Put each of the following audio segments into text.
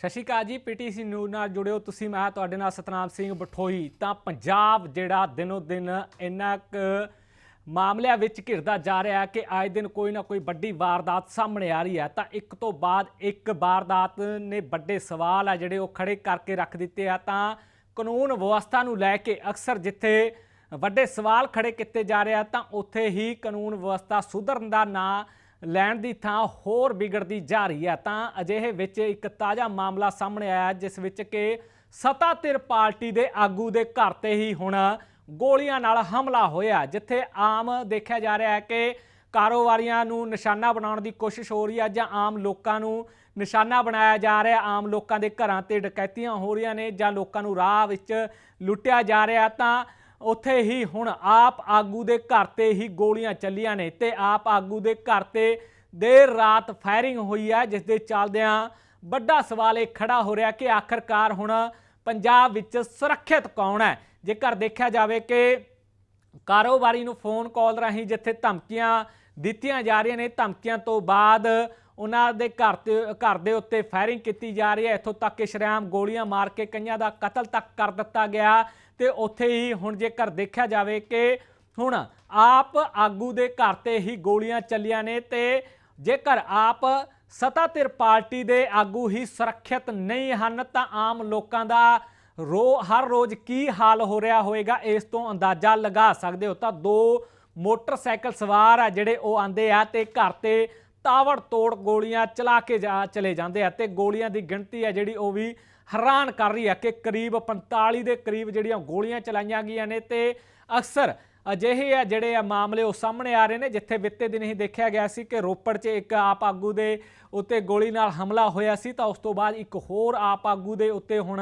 ਸਤਿ ਸ਼੍ਰੀ ਅਕਾਲ ਜੀ, PTC news ਨਾਲ ਜੁੜਿਓ ਤੁਸੀਂ, ਮੈਂ ਤੁਹਾਡੇ ਨਾਲ ਸਤਨਾਮ ਸਿੰਘ ਬਠੋਈ ਤਾਂ ਪੰਜਾਬ ਜਿਹੜਾ ਦਿਨੋ ਦਿਨ ਇੰਨਾ ਕੁ ਮਾਮਲਿਆਂ ਵਿੱਚ ਘਿਰਦਾ ਜਾ ਰਿਹਾ ਹੈ ਕਿ ਆਏ ਦਿਨ ਕੋਈ ਨਾ ਕੋਈ ਵੱਡੀ ਵਾਰਦਾਤ ਸਾਹਮਣੇ ਆ ਰਹੀ ਹੈ। ਤਾਂ ਇੱਕ ਤੋਂ ਬਾਅਦ ਇੱਕ ਵਾਰਦਾਤ ਨੇ ਵੱਡੇ ਸਵਾਲ ਆ ਜਿਹੜੇ ਉਹ ਖੜੇ ਕਰਕੇ ਰੱਖ ਦਿੱਤੇ ਆ। ਤਾਂ ਕਾਨੂੰਨ ਵਿਵਸਥਾ ਨੂੰ ਲੈ ਕੇ ਅਕਸਰ ਜਿੱਥੇ ਵੱਡੇ ਸਵਾਲ ਖੜੇ ਕੀਤੇ ਜਾ ਰਹੇ ਆ, ਤਾਂ ਉੱਥੇ ਹੀ ਕਾਨੂੰਨ ਵਿਵਸਥਾ ਸੁਧਰਨ ਦਾ ਨਾਂ ਲੈਣ ਦੀ ਥਾਂ ਹੋਰ ਵਿਗੜਦੀ ਜਾ ਰਹੀ ਹੈ। ਤਾਂ ਅਜਿਹੇ ਵਿੱਚ ਇੱਕ ਤਾਜ਼ਾ ਮਾਮਲਾ ਸਾਹਮਣੇ ਆਇਆ ਜਿਸ ਵਿੱਚ ਕਿ ਸੱਤਾਧਿਰ ਪਾਰਟੀ ਦੇ ਆਗੂ ਦੇ ਘਰ ਤੇ ਹੀ ਹੁਣ ਗੋਲੀਆਂ ਨਾਲ ਹਮਲਾ ਹੋਇਆ ਜਿੱਥੇ ਆਮ ਦੇਖਿਆ ਜਾ ਰਿਹਾ ਹੈ ਕਿ ਕਾਰੋਬਾਰੀਆਂ ਨੂੰ ਨਿਸ਼ਾਨਾ ਬਣਾਉਣ ਦੀ ਕੋਸ਼ਿਸ਼ ਹੋ ਰਹੀ ਹੈ ਜਾਂ ਆਮ ਲੋਕਾਂ ਨੂੰ ਨਿਸ਼ਾਨਾ ਬਣਾਇਆ ਜਾ ਰਿਹਾ ਆਮ ਲੋਕਾਂ ਦੇ ਘਰਾਂ ਤੇ ਡਕੈਤੀਆਂ ਹੋ ਰਹੀਆਂ ਨੇ ਜਾਂ ਲੋਕਾਂ ਨੂੰ ਰਾਹ ਵਿੱਚ ਲੁੱਟਿਆ ਜਾ ਰਿਹਾ ਤਾਂ ਉੱਥੇ ਹੀ ਹੁਣ ਆਪ ਆਗੂ ਦੇ ਘਰ ਤੇ ਹੀ ਗੋਲੀਆਂ ਚੱਲੀਆਂ ਨੇ ਤੇ ਆਪ ਆਗੂ ਦੇ ਘਰ ਤੇ ਦੇਰ ਰਾਤ ਫਾਇਰਿੰਗ ਹੋਈ ਹੈ ਜਿਸ ਦੇ ਚੱਲਦਿਆਂ ਵੱਡਾ ਸਵਾਲ ਇਹ ਖੜਾ ਹੋ ਰਿਹਾ ਕਿ ਆਖਰਕਾਰ ਹੁਣ ਪੰਜਾਬ ਵਿੱਚ ਸੁਰੱਖਿਅਤ ਕੌਣ ਹੈ? ਜੇਕਰ ਦੇਖਿਆ ਜਾਵੇ ਕਿ ਕਾਰੋਬਾਰੀ ਨੂੰ ਫੋਨ ਕਾਲ ਰਾਹੀਂ ਜਿੱਥੇ ਧਮਕੀਆਂ ਦਿੱਤੀਆਂ ਜਾ ਰਹੀਆਂ ਨੇ, ਧਮਕੀਆਂ ਤੋਂ ਬਾਅਦ ਉਹਨਾਂ ਦੇ ਘਰ ਤੇ, ਘਰ ਦੇ ਉੱਤੇ ਫਾਇਰਿੰਗ ਕੀਤੀ ਜਾ ਰਹੀ ਹੈ। ਇੱਥੋਂ ਤੱਕ ਕਿ ਸ਼ਰੇਆਮ ਗੋਲੀਆਂ ਮਾਰ ਕੇ ਕਈਆਂ ਦਾ ਕਤਲ ਤੱਕ ਕਰ ਦਿੱਤਾ ਗਿਆ। ਤੇ ਉੱਥੇ ਹੀ ਹੁਣ ਜੇਕਰ ਦੇਖਿਆ ਜਾਵੇ ਕਿ ਹੁਣ ਆਪ ਆਗੂ ਦੇ ਘਰ ਤੇ ਹੀ ਗੋਲੀਆਂ ਚੱਲੀਆਂ ਨੇ ਤੇ ਜੇਕਰ ਆਪ ਸੱਤਾਧਿਰ ਪਾਰਟੀ ਦੇ ਆਗੂ ਹੀ ਸੁਰੱਖਿਅਤ ਨਹੀਂ ਹਨ, ਤਾਂ ਆਮ ਲੋਕਾਂ ਦਾ ਰੋ, ਹਰ ਰੋਜ਼ ਕੀ ਹਾਲ ਹੋ ਰਿਹਾ ਹੋਵੇਗਾ, ਇਸ ਤੋਂ ਅੰਦਾਜ਼ਾ ਲਗਾ ਸਕਦੇ ਹੋ। ਤਾਂ ਦੋ ਮੋਟਰਸਾਈਕਲ ਸਵਾਰ ਆ ਜਿਹੜੇ ਉਹ ਆਂਦੇ ਆ ਤੇ ਘਰ ਤੇ ਤਾਵੜ ਤੋੜ ਗੋਲੀਆਂ ਚਲਾ ਕੇ ਜਾ, ਚਲੇ ਜਾਂਦੇ ਆ ਤੇ ਗੋਲੀਆਂ ਦੀ ਗਿਣਤੀ ਆ ਜਿਹੜੀ ਉਹ ਵੀ ਹੈਰਾਨ ਕਰ ਰਹੀ ਹੈ ਕਿ ਕਰੀਬ 45 ਦੇ ਕਰੀਬ ਜਿਹੜੀਆਂ ਗੋਲੀਆਂ ਚਲਾਈਆਂ ਗਈਆਂ ਨੇ ਤੇ ਅਕਸਰ ਅਜਿਹੇ ਆ ਜਿਹੜੇ ਆ ਮਾਮਲੇ ਉਹ ਸਾਹਮਣੇ ਆ ਰਹੇ ਨੇ, ਜਿੱਥੇ ਬਿੱਤੇ ਦਿਨ ਹੀ ਦੇਖਿਆ ਗਿਆ ਸੀ ਕਿ ਰੋਪੜ 'ਚ ਇੱਕ ਆਪ ਆਗੂ ਦੇ ਉੱਤੇ ਗੋਲੀ ਨਾਲ ਹਮਲਾ ਹੋਇਆ ਸੀ, ਤਾਂ ਉਸ ਤੋਂ ਬਾਅਦ ਇੱਕ ਹੋਰ ਆਪ ਆਗੂ ਦੇ ਉੱਤੇ ਹੁਣ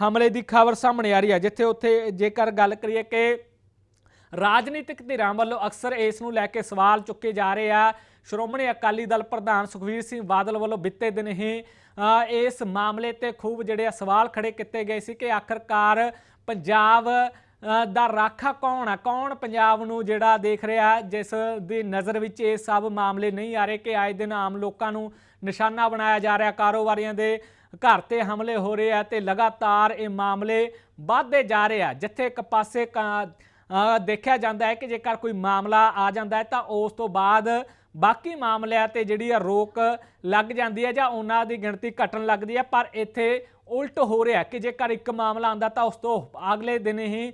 ਹਮਲੇ ਦੀ ਖਬਰ ਸਾਹਮਣੇ ਆ ਰਹੀ ਹੈ, ਜਿੱਥੇ ਉੱਥੇ ਜੇਕਰ ਗੱਲ ਕਰੀਏ ਕਿ ਰਾਜਨੀਤਿਕ ਧਿਰਾਂ ਵੱਲੋਂ ਅਕਸਰ ਇਸ ਨੂੰ ਲੈ ਕੇ ਸਵਾਲ ਚੁੱਕੇ ਜਾ ਰਹੇ ਆ ਸ਼੍ਰੋਮਣੀ ਅਕਾਲੀ ਦਲ ਪ੍ਰਧਾਨ ਸੁਖਵੀਰ ਸਿੰਘ ਬਾਦਲ ਵੱਲੋਂ ਬਿੱਤੇ ਦਿਨ ਹੀ ਇਸ ਮਾਮਲੇ ਤੇ ਖੂਬ ਜਿਹੜੇ ਆ ਸਵਾਲ ਖੜੇ ਕੀਤੇ ਗਏ ਸੀ ਕਿ ਆਖਰਕਾਰ ਪੰਜਾਬ ਦਾ ਰਾਖਾ ਕੌਣ ਆ? ਕੌਣ ਪੰਜਾਬ ਨੂੰ ਜਿਹੜਾ ਦੇਖ ਰਿਹਾ, ਜਿਸ ਦੀ ਨਜ਼ਰ ਵਿੱਚ ਇਹ ਸਭ ਮਾਮਲੇ ਨਹੀਂ ਆ ਰਹੇ ਕਿ ਆਏ ਦਿਨ ਆਮ ਲੋਕਾਂ ਨੂੰ ਨਿਸ਼ਾਨਾ ਬਣਾਇਆ ਜਾ ਰਿਹਾ, ਕਾਰੋਬਾਰੀਆਂ ਦੇ ਘਰ ਤੇ ਹਮਲੇ ਹੋ ਰਹੇ ਆ ਤੇ ਲਗਾਤਾਰ ਇਹ ਮਾਮਲੇ ਵੱਧਦੇ ਜਾ ਰਹੇ ਆ। ਜਿੱਥੇ ਇੱਕ ਪਾਸੇ ਕ- ਦੇਖਿਆ ਜਾਂਦਾ ਹੈ ਕਿ ਜੇਕਰ ਕੋਈ ਮਾਮਲਾ ਆ ਜਾਂਦਾ ਹੈ ਤਾਂ ਉਸ ਤੋਂ ਬਾਅਦ ਬਾਕੀ ਮਾਮਲਿਆਂ ਤੇ ਜਿਹੜੀ ਆ ਰੋਕ ਲੱਗ ਜਾਂਦੀ ਹੈ ਜਾਂ ਉਹਨਾਂ ਦੀ ਗਿਣਤੀ ਘਟਣ ਲੱਗਦੀ ਹੈ, ਪਰ ਇੱਥੇ ਉਲਟ ਹੋ ਰਿਹਾ ਕਿ ਜੇਕਰ ਇੱਕ ਮਾਮਲਾ ਆਂਦਾ ਤਾਂ ਉਸ ਤੋਂ ਅਗਲੇ ਦਿਨ ਹੀ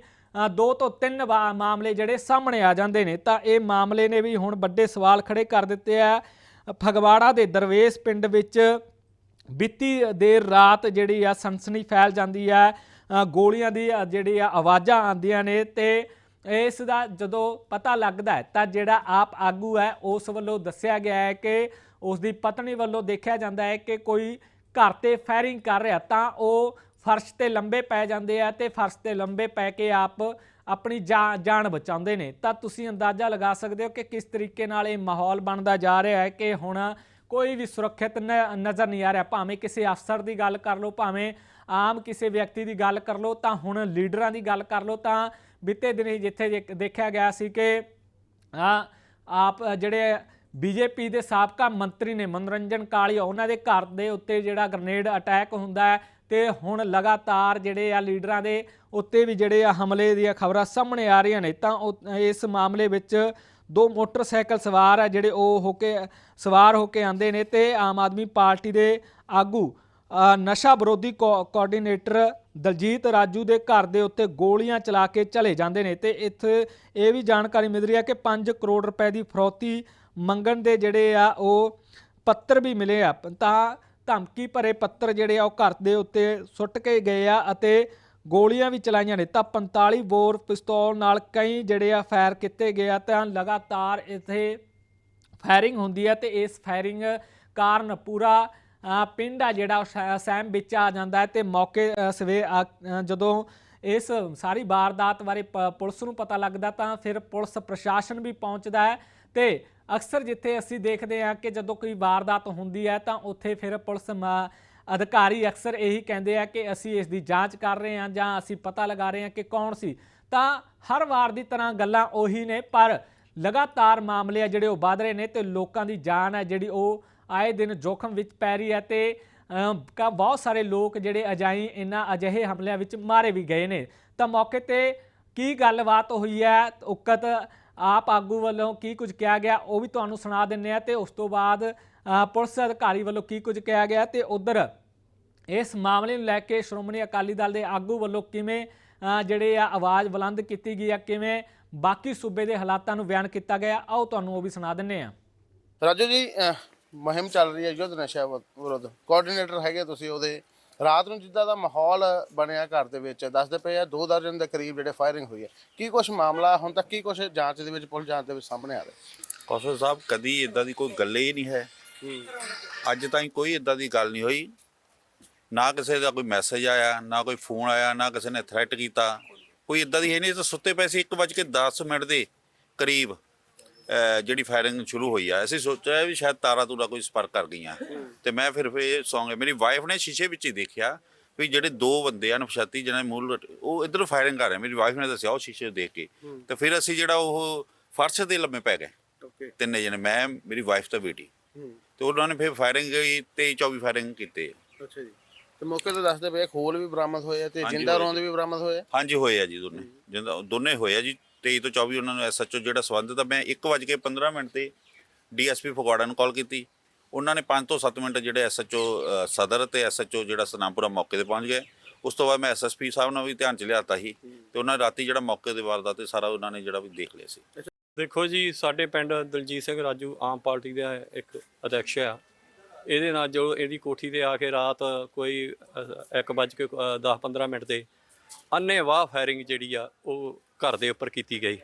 ਦੋ ਤੋਂ ਤਿੰਨ ਵਾ- ਮਾਮਲੇ ਜਿਹੜੇ ਸਾਹਮਣੇ ਆ ਜਾਂਦੇ ਨੇ। ਤਾਂ ਇਹ ਮਾਮਲੇ ਨੇ ਵੀ ਹੁਣ ਵੱਡੇ ਸਵਾਲ ਖੜੇ ਕਰ ਦਿੱਤੇ ਆ। ਫਗਵਾੜਾ ਦੇ ਦਰਵੇਸ਼ ਪਿੰਡ ਵਿੱਚ ਬੀਤੀ ਦੇਰ ਰਾਤ ਜਿਹੜੀ ਆ ਸਨਸਨੀ ਫੈਲ ਜਾਂਦੀ ਆ ਗੋਲੀਆਂ ਦੀ ਜਿਹੜੀ ਆ ਆਵਾਜ਼ਾਂ ਆਉਂਦੀਆਂ ਨੇ ਤੇ ਇਸ ਦਾ ਜਦੋਂ ਪਤਾ ਲੱਗਦਾ ਹੈ, ਤਾਂ ਜਿਹੜਾ ਆਪ ਆਗੂ ਹੈ, ਉਸ ਵੱਲੋਂ ਦੱਸਿਆ ਗਿਆ ਹੈ ਕਿ ਉਸ ਦੀ ਪਤਨੀ ਵੱਲੋਂ ਦੇਖਿਆ ਜਾਂਦਾ ਹੈ ਕਿ ਕੋਈ ਘਰ ਤੇ ਫਾਇਰਿੰਗ ਕਰ ਰਿਹਾ, ਤਾਂ ਉਹ ਫਰਸ਼ ਤੇ ਲੰਬੇ ਪੈ ਜਾਂਦੇ ਆ ਤੇ ਫਰਸ਼ ਤੇ ਲੰਬੇ ਪੈ ਕੇ ਆਪ ਆਪਣੀ ਜਾ- ਜਾਨ ਬਚਾਉਂਦੇ ਨੇ। ਤਾਂ ਤੁਸੀਂ ਅੰਦਾਜ਼ਾ ਲਗਾ ਸਕਦੇ ਹੋ ਕਿ ਕਿਸ ਤਰੀਕੇ ਨਾਲ ਇਹ ਮਾਹੌਲ ਬਣਦਾ ਜਾ ਰਿਹਾ ਹੈ ਕਿ ਹੁਣ ਕੋਈ ਵੀ ਸੁਰੱਖਿਅਤ ਨ- ਨਜ਼ਰ ਨਹੀਂ ਆ ਰਿਹਾ। ਭਾਵੇਂ ਕਿਸੇ ਅਫਸਰ ਦੀ ਗੱਲ ਕਰ ਲਓ, ਭਾਵੇਂ ਆਮ ਕਿਸੇ ਵਿਅਕਤੀ ਦੀ ਗੱਲ ਕਰ ਲਓ, ਤਾਂ ਹੁਣ ਲੀਡਰਾਂ ਦੀ ਗੱਲ ਕਰ ਲਓ, ਤਾਂ ਬੀਤੇ ਹੀ ਜਿੱਥੇ ਜੇ- ਦੇਖਿਆ ਗਿਆ ਸੀ ਕਿ ਆਪ ਜਿਹੜੇ ਬੀਜੇਪੀ ਦੇ ਸਾਬਕਾ ਮੰਤਰੀ ਨੇ ਮਨੋਰੰਜਨ ਕਾਲੀਆ, ਉਹਨਾਂ ਦੇ ਘਰ ਦੇ ਉੱਤੇ ਜਿਹੜਾ ਗ੍ਰਨੇਡ ਅਟੈਕ ਹੁੰਦਾ ਹੈ ਤੇ ਹੁਣ ਲਗਾਤਾਰ ਜਿਹੜੇ ਆ ਲੀਡਰਾਂ ਦੇ ਉੱਤੇ ਵੀ ਜਿਹੜੇ ਆ ਹਮਲੇ ਦੀਆਂ ਖਬਰਾਂ ਸਾਹਮਣੇ ਆ ਰਹੀਆਂ ਨੇ, ਤਾਂ ਉਹ- ਇਸ ਮਾਮਲੇ ਵਿੱਚ ਦੋ ਮੋਟਰਸਾਈਕਲ ਸਵਾਰ ਆ ਜਿਹੜੇ ਉਹ ਹੋ ਕੇ, ਸਵਾਰ ਹੋ ਕੇ ਆਂਦੇ ਨੇ ਤੇ ਆਮ ਆਦਮੀ ਪਾਰਟੀ ਦੇ ਆਗੂ ਨਸ਼ਾ ਵਿਰੋਧੀ ਕੋ- ਕੋਆਰਡੀਨੇਟਰ ਦਲਜੀਤ ਰਾਜੂ ਦੇ ਘਰ ਦੇ ਉੱਤੇ ਗੋਲੀਆਂ ਚਲਾ ਕੇ ਚਲੇ ਜਾਂਦੇ ਨੇ ਤੇ ਇੱਥੇ ਇਹ ਵੀ ਜਾਣਕਾਰੀ ਮਿਲ ਰਹੀ ਹੈ ਕਿ 5 ਕਰੋੜ ਰੁਪਏ ਦੀ ਫਰੋਤੀ ਮੰਗਣ ਦੇ ਜਿਹੜੇ ਆ, ਉਹ ਪੱਤਰ ਵੀ ਮਿਲੇ ਆ। ਤਾਂ ਧਮਕੀ ਭਰੇ ਪੱਤਰ ਜਿਹੜੇ ਆ, ਉਹ ਘਰ ਦੇ ਉੱਤੇ ਸੁੱਟ ਕੇ ਗਏ ਆ ਅਤੇ ਗੋਲੀਆਂ ਵੀ ਚਲਾਈਆਂ ਨੇ। ਤਾਂ 45 ਬੋਰ ਪਿਸਤੌਲ ਨਾਲ ਕਈ ਜਿਹੜੇ ਆ, ਫਾਇਰ ਕੀਤੇ ਗਏ ਆ ਤਾਂ ਲਗਾਤਾਰ ਇੱਥੇ ਫਾਇਰਿੰਗ ਹੁੰਦੀ ਹੈ ਤੇ ਇਸ ਫਾਇਰਿੰਗ ਕਾਰਨ ਪੂਰਾ ਪਿੰਡ ਆ ਜਿਹੜਾ, ਉਹ ਸੈ- ਸਹਿਮ ਵਿੱਚ ਆ ਜਾਂਦਾ ਹੈ ਤੇ ਮੌਕੇ ਸਵੇ ਜਦੋਂ ਇਸ ਸਾਰੀ ਵਾਰਦਾਤ ਬਾਰੇ ਪ- ਪੁਲਿਸ ਨੂੰ ਪਤਾ ਲੱਗਦਾ ਤਾਂ ਫਿਰ ਪੁਲਿਸ ਪ੍ਰਸ਼ਾਸਨ ਵੀ ਪਹੁੰਚਦਾ ਹੈ ਤੇ ਅਕਸਰ ਜਿੱਥੇ ਅਸੀਂ ਦੇਖਦੇ ਹਾਂ ਕਿ ਜਦੋਂ ਕੋਈ ਵਾਰਦਾਤ ਹੁੰਦੀ ਹੈ ਤਾਂ ਉੱਥੇ ਫਿਰ ਪੁਲਿਸ ਮ- ਅਧਿਕਾਰੀ ਅਕਸਰ ਇਹੀ ਕਹਿੰਦੇ ਆ ਕਿ ਅਸੀਂ ਇਸ ਦੀ ਜਾਂਚ ਕਰ ਰਹੇ ਹਾਂ ਜਾਂ ਅਸੀਂ ਪਤਾ ਲਗਾ ਰਹੇ ਹਾਂ ਕਿ ਕੌਣ ਸੀ। ਤਾਂ ਹਰ ਵਾਰ ਦੀ ਤਰ੍ਹਾਂ ਗੱਲਾਂ ਉਹੀ ਨੇ ਪਰ ਲਗਾਤਾਰ ਮਾਮਲੇ ਆ ਜਿਹੜੇ ਉਹ ਵਧ ਰਹੇ ਨੇ ਤੇ ਲੋਕਾਂ ਦੀ ਜਾਨ ਹੈ ਜਿਹੜੀ ਉਹ ਆਏ ਦਿਨ ਜੋਖਮ ਵਿੱਚ ਪੈ ਰਹੀ ਹੈ ਤੇ ਕਾ ਬਹੁਤ ਸਾਰੇ ਲੋਕ ਜਿਹੜੇ ਅਜਾਈ ਇਹਨਾਂ ਅਜਿਹੇ ਹਮਲਿਆਂ ਵਿੱਚ ਮਾਰੇ ਵੀ ਗਏ ਨੇ। ਤਾਂ ਮੌਕੇ ਤੇ ਕੀ ਗੱਲਬਾਤ ਹੋਈ ਹੈ? ਉਕਤ ਆਪ ਆਗੂ ਵੱਲੋਂ ਕੀ ਕੁਝ ਕਿਹਾ ਗਿਆ? ਉਹ ਵੀ ਤੁਹਾਨੂੰ ਸੁਣਾ ਦਿੰਨੇ ਆ ਤੇ ਉਸ ਤੋਂ ਬਾਅਦ ਪੁਲਿਸ ਅਧਿਕਾਰੀ ਵੱਲੋਂ ਕੀ ਕੁਝ ਕਿਹਾ ਗਿਆ ਤੇ ਉਧਰ ਇਸ ਮਾਮਲੇ ਨੂੰ ਲੈ ਕੇ ਸ਼੍ਰੋਮਣੀ ਅਕਾਲੀ ਦਲ ਦੇ ਆਗੂ ਵੱਲੋਂ ਕਿਵੇਂ ਜਿਹੜੇ ਆ ਆਵਾਜ਼ ਬੁਲੰਦ ਕੀਤੀ ਗਈ ਆ, ਕਿਵੇਂ ਬਾਕੀ ਸੂਬੇ ਦੇ ਹਾਲਾਤਾਂ ਨੂੰ ਬਿਆਨ ਕੀਤਾ ਗਿਆ, ਆਓ ਤੁਹਾਨੂੰ ਉਹ ਵੀ ਸੁਣਾ ਦਿੰਨੇ ਆ ਰਾਜੂ ਜੀ ਮੁਹਿੰਮ ਚੱਲ ਰਹੀ ਹੈ ਯੁੱਧ ਨਸ਼ਾ ਵਿ- ਵਿਰੁੱਧ। ਕੋਆਰਡੀਨੇਟਰ ਹੈਗੇ ਤੁਸੀਂ ਉਹਦੇ। ਰਾਤ ਨੂੰ ਜਿੱਦਾਂ ਦਾ ਮਾਹੌਲ ਬਣਿਆ ਘਰ ਦੇ ਵਿੱਚ ਦੱਸਦੇ ਪਏ ਆ ਦੋ ਦਰਜਨ ਦੇ ਕਰੀਬ ਜਿਹੜੇ ਫਾਇਰਿੰਗ ਹੋਈ ਹੈ। ਕੀ ਕੁਝ ਮਾਮਲਾ ਹੁਣ ਤੱਕ ਕੀ ਕੁਝ ਜਾਂਚ ਦੇ ਵਿੱਚ ਪੁਲਿਸ ਜਾਂਚ ਦੇ ਵਿੱਚ ਸਾਹਮਣੇ ਆ ਰਿਹਾ? ਕੌਸ਼ਲ ਸਾਹਿਬ ਕਦੀ ਇਦਾਂ ਦੀ ਕੋਈ ਗੱਲ ਹੀ ਨਹੀਂ ਹੈ। ਅੱਜ ਤਾਈਂ ਕੋਈ ਇਦਾਂ ਦੀ ਗੱਲ ਨਹੀਂ ਹੋਈ। ਨਾ ਕਿਸੇ ਦਾ ਕੋਈ ਮੈਸੇਜ ਆਇਆ ਨਾ ਕੋਈ ਫੋਨ ਆਇਆ ਨਾ ਕਿਸੇ ਨੇ ਥ੍ਰੈਟ ਕੀਤਾ। ਕੋਈ ਇਦਾਂ ਦੀ ਹੈ ਨਹੀਂ ਇਹ ਤਾਂ ਸੁੱਤੇ ਪਏ ਸੀ 1:10 ਮਿੰਟ ਦੇ ਕਰੀਬ। ਜਿਹੜੀ ਫਾਇਰਿੰਗ ਸ਼ੁਰੂ ਹੋਈ ਆ ਅਸੀਂ ਸੋਚਿਆ ਵੀ ਸ਼ਾਇਦ ਤਾਰਾ ਤੂਰਾ ਕੋਈ ਸਪਰਕ ਕਰ ਗਈਆਂ। ਤੇ ਮੈਂ ਫਿਰ ਫੇ ਸੌਂ ਗਿਆ ਮੇਰੀ ਵਾਈਫ ਨੇ ਸ਼ੀਸ਼ੇ ਵਿੱਚ ਹੀ ਦੇਖਿਆ ਵੀ ਜਿਹੜੇ ਦੋ ਬੰਦੇ ਆ ਨਫਸ਼ਾਤੀ ਜਿਹਨਾਂ ਦੇ ਮੂਲ ਉਹ ਇਧਰ ਫਾਇਰਿੰਗ ਕਰ ਰਹੇ ਮੇਰੀ ਵਾਈਫ ਨੇ ਦੱਸਿਆ ਉਹ ਸ਼ੀਸ਼ੇ ਦੇਖ ਕੇ। ਤੇ ਫਿਰ ਅਸੀਂ ਜਿਹੜਾ ਉਹ ਫਰਸ਼ ਤੇ ਲੰਮੇ ਪੈ ਗਏ ਓਕੇ ਤਿੰਨੇ ਜਣੇ ਮੈਂ ਮੇਰੀ ਵਾਈਫ ਤੇ ਬੇਟੀ। ਤੇ ਉਹਨਾਂ ਨੇ ਫਿਰ ਫਾਇਰਿੰਗ ਗਈ 23 24 ਫਾਇਰਿੰਗ ਕੀਤੇ। ਅੱਛਾ ਜੀ। ਤੇ ਮੌਕੇ ਤੇ ਦੱਸਦੇ ਪਏ ਖੋਲ ਵੀ ਬਰਾਮਦ ਹੋਏ ਆ ਤੇ ਜਿੰਦਾ ਰੌਂਦ ਵੀ ਬਰਾਮਦ ਹੋਏ ਆ? ਹਾਂਜੀ ਹੋਏ ਆ ਜੀ ਦੋਨੇ। ਜਿੰਦਾ ਦੋਨੇ ਹੋਏ ਆ ਜੀ। 23 ਤੋਂ 24 ਉਹਨਾਂ ਨੂੰ ਐਸਐਚਓ ਜਿਹੜਾ ਸੰਬੰਧਿਤ ਆ ਮੈਂ 1:15 ਮਿੰਟ ਤੇ ਡੀਐਸਪੀ ਫਗਵਾੜਾ ਨੂੰ ਕਾਲ ਕੀਤੀ। ਉਹਨਾਂ ਨੇ 5 ਤੋਂ 7 ਮਿੰਟ ਜਿਹੜੇ ਐਸਐਚਓ ਸਦਰ ਤੇ ਐਸਐਚਓ ਜਿਹੜਾ ਸਨਾਮਪੁਰਾ ਮੌਕੇ ਤੇ ਪਹੁੰਚ ਗਏ। ਉਸ ਤੋਂ ਬਾਅਦ ਮੈਂ ਐਸਐਸਪੀ ਸਾਹਿਬ ਨਾਲ ਵੀ ਧਿਆਨ ਚ ਲਿਆਤਾ ਸੀ ਤੇ ਉਹਨਾਂ ਨੇ ਰਾਤੀ ਜਿਹੜਾ ਮੌਕੇ ਤੇ ਵਾਰਦਾਤ ਤੇ ਸਾਰਾ ਉਹਨਾਂ ਨੇ ਜਿਹੜਾ ਵੀ ਦੇਖ ਲਿਆ ਸੀ। ਦੇਖੋ ਜੀ, ਸਾਡੇ ਪਿੰਡ ਦਲਜੀਤ ਸਿੰਘ ਰਾਜੂ ਆਮ ਪਾਰਟੀ ਦਾ ਇੱਕ ਅਧਿਕਸ਼ ਆ। ਇਹਦੇ ਨਾਲ ਜੋ ਇਹਦੀ ਕੋਠੀ ਤੇ ਆ ਕੇ ਰਾਤ ਕੋਈ 1:10-15 ਮਿੰਟ ਤੇ ਅੰਨੇਵਾਹ ਫਾਇਰਿੰਗ ਜਿਹੜੀ ਆ, ਉਹ ਘਰ ਦੇ ਉੱਪਰ ਕੀਤੀ ਗਈ।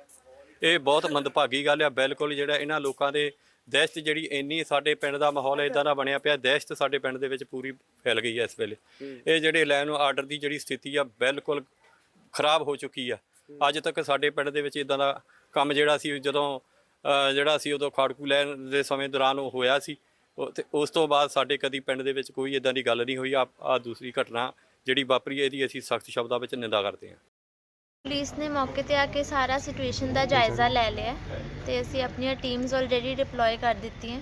ਇਹ ਬਹੁਤ ਮੰਦਭਾਗੀ ਗੱਲ ਆ। ਬਿਲਕੁਲ ਜਿਹੜਾ ਇਹਨਾਂ ਲੋਕਾਂ ਦੇ ਦਹਿਸ਼ਤ ਜਿਹੜੀ ਇੰਨੀ ਸਾਡੇ ਪਿੰਡ ਦਾ ਮਾਹੌਲ ਇਦਾਂ ਦਾ ਬਣਿਆ ਪਿਆ, ਦਹਿਸ਼ਤ ਸਾਡੇ ਪਿੰਡ ਦੇ ਵਿੱਚ ਪੂਰੀ ਫੈਲ ਗਈ ਹੈ ਇਸ ਵੇਲੇ। ਇਹ ਜਿਹੜੇ ਲੈਨ ਆਰਡਰ ਦੀ ਜਿਹੜੀ ਸਥਿਤੀ ਆ, ਬਿਲਕੁਲ ਖਰਾਬ ਹੋ ਚੁੱਕੀ ਆ। ਅੱਜ ਤੱਕ ਸਾਡੇ ਪਿੰਡ ਦੇ ਵਿੱਚ ਇਦਾਂ ਦਾ ਕੰਮ ਜਿਹੜਾ ਸੀ, ਜਦੋਂ ਜਿਹੜਾ ਸੀ ਉਦੋਂ ਖਾੜਕੂ ਲੈਣ ਦੇ ਸਮੇਂ ਦੌਰਾਨ ਉਹ ਹੋਇਆ ਸੀ। ਉਹ ਤੇ ਉਸ ਤੋਂ ਬਾਅਦ ਸਾਡੇ ਕਦੀ ਪਿੰਡ ਦੇ ਵਿੱਚ ਕੋਈ ਇਦਾਂ ਦੀ ਗੱਲ ਨਹੀਂ ਹੋਈ। ਆ ਦੂਸਰੀ ਘਟਨਾ ਜਿਹੜੀ ਵਾਪਰੀ, ਇਹਦੀ ਅਸੀਂ ਸਖਤ ਸ਼ਬਦਾਂ ਵਿੱਚ ਨਿੰਦਾ ਕਰਦੇ ਹਾਂ। ਪੁਲਿਸ ਨੇ ਮੌਕੇ ਤੇ ਆ ਕੇ ਸਾਰਾ ਸਿਚੁਏਸ਼ਨ ਦਾ ਜਾਇਜ਼ਾ ਲੈ ਲਿਆ ਤੇ ਅਸੀਂ ਆਪਣੀਆਂ ਟੀਮਸ ਆਲਰੇਡੀ ਡਿਪਲੋਏ ਕਰ ਦਿੱਤੀਆਂ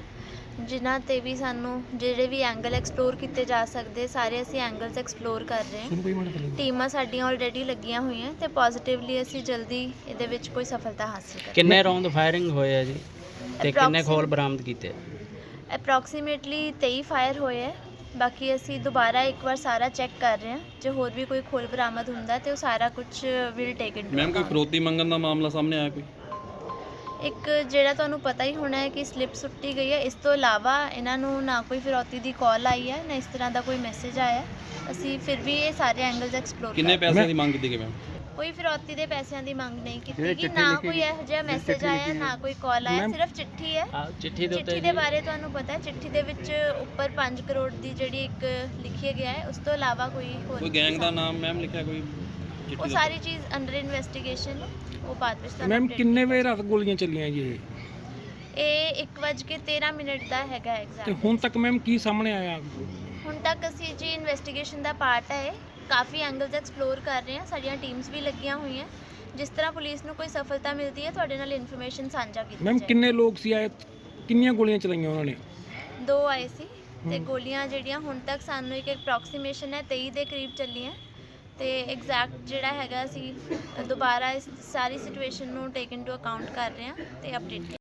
ਜਿਨ੍ਹਾਂ ਤੇ ਵੀ ਸਾਨੂੰ ਜਿਹੜੇ ਵੀ ਐਂਗਲ ਐਕਸਪਲੋਰ ਕੀਤੇ ਜਾ ਸਕਦੇ ਸਾਰੇ ਅਸੀਂ ਐਂਗਲਸ ਐਕਸਪਲੋਰ ਕਰ ਰਹੇ ਹਾਂ। ਟੀਮਾਂ ਸਾਡੀਆਂ ਆਲਰੇਡੀ ਲੱਗੀਆਂ ਹੋਈਆਂ ਤੇ ਪੋਜ਼ਿਟਿਵਲੀ ਅਸੀਂ ਜਲਦੀ ਇਹਦੇ ਵਿੱਚ ਕੋਈ ਸਫਲਤਾ ਹਾਸਲ ਕਰਾਂਗੇ। ਕਿੰਨੇ ਰੌਂਦ ਫਾਇਰਿੰਗ ਹੋਏ ਆ ਜੀ ਤੇ ਕਿੰਨੇ ਖੋਲ ਬਰਾਮਦ ਕੀਤੇ? ਅਪਰੋਕਸੀਮੇਟਲੀ 23 ਫਾਇਰ ਹੋਏ ਹੈ ਬਾਕੀ ਅਸੀਂ ਦੁਬਾਰਾ ਇੱਕ ਵਾਰ ਸਾਰਾ ਚੈੱਕ ਕਰ ਰਹੇ ਹਾਂ। ਜੇ ਹੋਰ ਵੀ ਕੋਈ ਖੋਲ ਬਰਾਮਦ ਹੁੰਦਾ ਤੇ ਉਹ ਸਾਰਾ ਕੁਝ ਵਿਲ ਟੇਕ ਇਨ ਮੈਮ ਕੋਈ ਫਰੋਤੀ ਮੰਗਣ ਦਾ ਮਾਮਲਾ ਸਾਹਮਣੇ ਆਇਆ ਕੋਈ? ਇੱਕ ਜਿਹੜਾ ਤੁਹਾਨੂੰ ਪਤਾ ਹੀ ਹੋਣਾ ਹੈ ਕਿ ਸਲਿੱਪ ਸੁੱਟੀ ਗਈ ਹੈ। ਇਸ ਤੋਂ ਇਲਾਵਾ ਇਹਨਾਂ ਨੂੰ ਨਾ ਕੋਈ ਫਿਰੌਤੀ ਦੀ ਕਾਲ ਆਈ ਹੈ ਨਾ ਇਸ ਤਰ੍ਹਾਂ ਦਾ ਕੋਈ ਮੈਸੇਜ ਆਇਆ ਹੈ। ਅਸੀਂ ਫਿਰ ਵੀ ਇਹ ਸਾਰੇ ਐਂਗਲਸ ਐਕਸਪਲੋਰ ਕਿੰਨੇ ਪੈਸਿਆਂ ਦੀ ਮੰਗ ਕੀਤੀ ਗਈ ਮੈਮ ਕੋਈ ਫਿਰੌਤੀ ਦੇ ਪੈਸਿਆਂ ਦੀ ਮੰਗ ਨਹੀਂ ਕੀਤੀ ਕਿ ਨਾ ਕੋਈ ਇਹੋ ਜਿਹਾ ਮੈਸੇਜ ਆਇਆ ਨਾ ਕੋਈ ਕਾਲ ਆਇਆ ਸਿਰਫ ਚਿੱਠੀ ਹੈ। ਚਿੱਠੀ ਦੇ ਉੱਤੇ ਚਿੱਠੀ ਦੇ ਬਾਰੇ ਤੁਹਾਨੂੰ ਪਤਾ ਹੈ ਚਿੱਠੀ ਦੇ ਵਿੱਚ ਉੱਪਰ 5 ਕਰੋੜ ਦੀ ਜਿਹੜੀ ਇੱਕ ਲਿਖਿਆ ਗਿਆ ਹੈ ਉਸ ਤੋਂ ਇਲਾਵਾ ਕੋਈ ਹੋਰ ਕੋਈ ਗੈਂਗ ਦਾ ਨਾਮ ਮੈਮ ਲਿਖਿਆ ਕੋਈ ਉਹ ਸਾਰੀ ਚੀਜ਼ ਅੰਡਰ ਇਨਵੈਸਟੀਗੇਸ਼ਨ ਉਹ ਬਾਅਦ ਵਿੱਚ ਤੁਹਾਨੂੰ ਮੈਮ ਕਿੰਨੇ ਵਜੇ ਰਾਤ ਗੋਲੀਆਂ ਚੱਲੀਆਂ ਜੀ ਇਹ? ਇਹ 1:13 ਮਿੰਟ ਦਾ ਹੈਗਾ ਤੇ ਐਗਜ਼ਾਮ ਹੁਣ ਤੱਕ ਮੈਮ ਕੀ ਸਾਹਮਣੇ ਆਇਆ? ਹੁਣ ਤੱਕ ਅਸੀਂ ਜੀ ਇਨਵੈਸਟੀਗੇਸ਼ਨ ਦਾ ਪਾਰਟ ਹੈ। ਕਾਫੀ ਐਂਗਲਸ ਐਕਸਪਲੋਰ ਕਰ ਰਹੇ ਹਾਂ ਸਾਡੀਆਂ ਟੀਮਸ ਵੀ ਲੱਗੀਆਂ ਹੋਈਆਂ। ਜਿਸ ਤਰ੍ਹਾਂ ਪੁਲਿਸ ਨੂੰ ਕੋਈ ਸਫਲਤਾ ਮਿਲਦੀ ਹੈ ਤੁਹਾਡੇ ਨਾਲ ਇਨਫੋਰਮੇਸ਼ਨ ਸਾਂਝਾ ਕੀਤੀ ਮੈਮ ਜਾਏਗੀ। ਕਿੰਨੇ ਲੋਕ ਸੀ ਆਏ? ਕਿੰਨੀਆਂ ਗੋਲੀਆਂ ਚਲਾਈਆਂ ਉਹਨਾਂ ਨੇ? ਦੋ ਆਏ ਸੀ ਤੇ ਗੋਲੀਆਂ ਜਿਹੜੀਆਂ ਹੁਣ ਤੱਕ ਸਾਨੂੰ ਇੱਕ ਅਪਰੋਕਸੀਮੇਸ਼ਨ ਹੈ 23 ਦੇ ਕਰੀਬ ਚੱਲੀਆਂ। ਤੇ ਐਗਜ਼ੈਕਟ ਜਿਹੜਾ ਹੈਗਾ ਅਸੀਂ ਦੁਬਾਰਾ ਇਸ ਸਾਰੀ ਸਿਚੁਏਸ਼ਨ ਨੂੰ ਟੇਕ ਇਨਟੂ ਅਕਾਊਂਟ ਕਰ ਰਹੇ ਹਾਂ ਤੇ ਅਪਡੇਟ